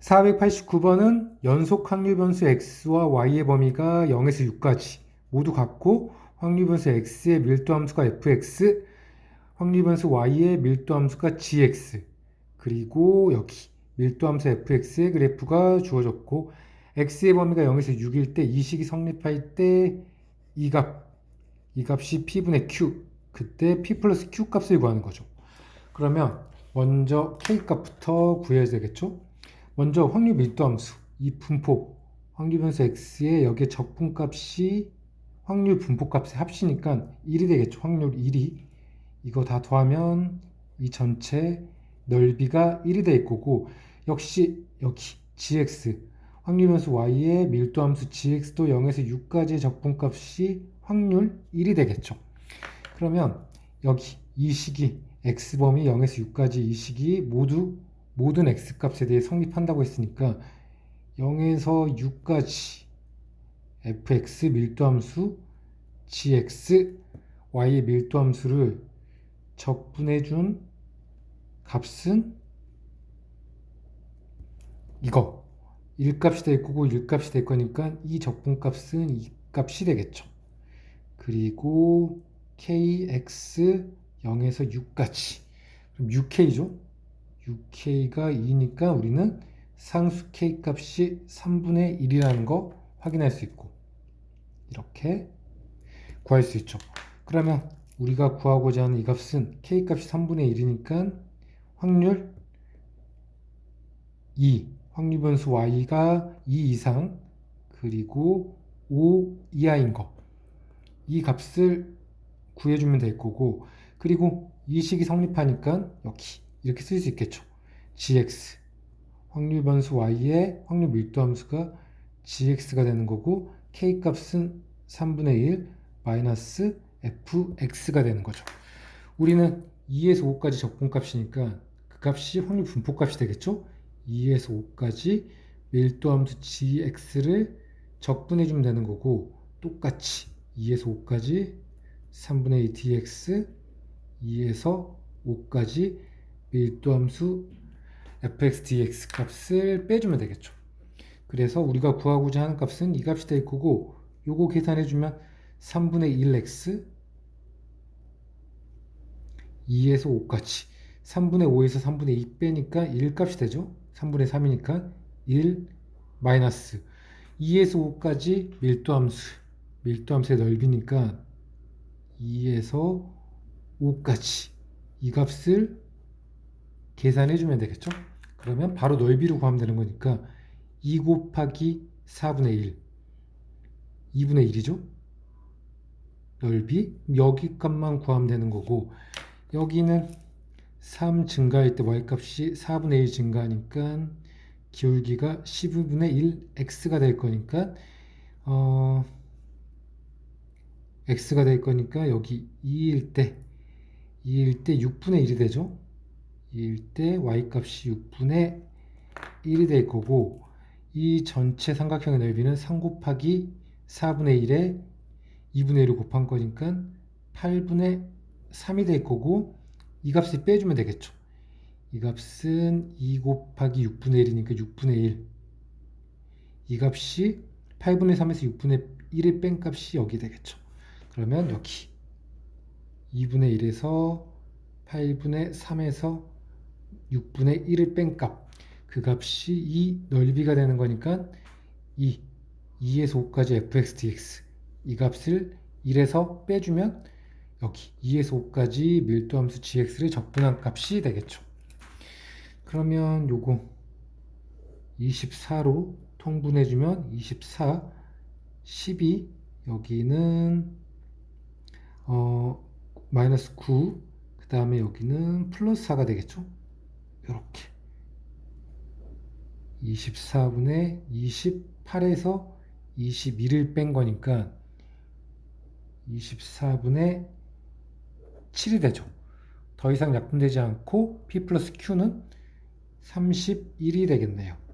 489번은 연속 확률 변수 x와 y의 범위가 0에서 6까지 모두 같고 확률 변수 x의 밀도 함수가 fx, 확률 변수 y의 밀도 함수가 gx 그리고 여기 밀도 함수 fx의 그래프가 주어졌고 x의 범위가 0에서 6일 때 이 식이 성립할 때 이 값, 이 값이 p분의 q 그때 p 플러스 q 값을 구하는 거죠. 그러면 먼저 k 값부터 구해야 되겠죠? 먼저 확률 밀도함수 이 분포 확률 변수 x의 여기에 적분값이 확률 분포값의 합치니까 1이 되겠죠. 확률 1이 이거 다 더하면 이 전체 넓이가 1이 될 거고 역시 여기 gx 확률 변수 y의 밀도 함수 gx도 0에서 6까지의 적분값이 확률 1이 되겠죠. 그러면 여기 이 식이 x범위 0에서 6까지 이 식이 모두 모든 x값에 대해 성립한다고 했으니까 0에서 6까지 fx 밀도함수 gx y의 밀도함수를 적분해 준 값은 이거 1값이 될 거고 1값이 될 거니까 이 적분값은 이 값이 되겠죠. 그리고 kx 0에서 6까지 그럼 6k죠. 6k가 2니까 우리는 상수 k 값이 3분의 1이라는 거 확인할 수 있고 이렇게 구할 수 있죠. 그러면 우리가 구하고자 하는 이 값은 k 값이 3분의 1이니까 확률 2, 확률 변수 y가 2 이상 그리고 5 이하인 거. 이 값을 구해주면 될 거고 그리고 이 식이 성립하니까 여기 이렇게 쓸 수 있겠죠. gx 확률 변수 y의 확률 밀도 함수가 gx가 되는 거고 k 값은 3분의 1 마이너스 fx가 되는 거죠. 우리는 2에서 5까지 적분값이니까 그 값이 확률 분포값이 되겠죠. 2에서 5까지 밀도 함수 gx를 적분해 주면 되는 거고 똑같이 2에서 5까지 3분의 2 dx 2에서 5까지 밀도함수 fx dx 값을 빼주면 되겠죠. 그래서 우리가 구하고자 하는 값은 이 값이 될 거고 요거 계산해주면 3분의 1x 2에서 5까지 3분의 5에서 3분의 2 빼니까 1 값이 되죠. 3분의 3이니까 1 마이너스 2에서 5까지 밀도함수 밀도함수의 넓이니까 2에서 5까지 이 값을 계산해 주면 되겠죠? 그러면 바로 넓이를 구하면 되는 거니까 2 곱하기 4분의 1 2분의 1이죠? 넓이 여기 값만 구하면 되는 거고 여기는 3 증가할 때 y값이 4분의 1 증가하니까 기울기가 12분의 1 x가 될 거니까 어 x가 될 거니까 여기 2일 때 2일 때 6분의 1이 되죠. 2일 때 y값이 6분의 1이 될 거고 이 전체 삼각형의 넓이는 3 곱하기 4분의 1에 2분의 1을 곱한 거니까 8분의 3이 될 거고 이 값을 빼주면 되겠죠. 이 값은 2 곱하기 6분의 1이니까 6분의 1. 이 값이 8분의 3에서 6분의 1의 뺀 값이 여기 되겠죠. 그러면 여기 2분의 1에서 8분의 3에서 6분의 1을 뺀 값. 그 값이 이 넓이가 되는 거니까 이 2에서 5까지 fx dx 이 값을 1에서 빼주면 여기 2에서 5까지 밀도함수 gx를 적분한 값이 되겠죠. 그러면 요거 24로 통분해주면 24, 12 여기는 어 마이너스 9, 그 다음에 여기는 플러스 4가 되겠죠. 이렇게 24분의 28에서 21을 뺀 거니까 24분의 7이 되죠. 더 이상 약분되지 않고 P 플러스 Q는 31이 되겠네요.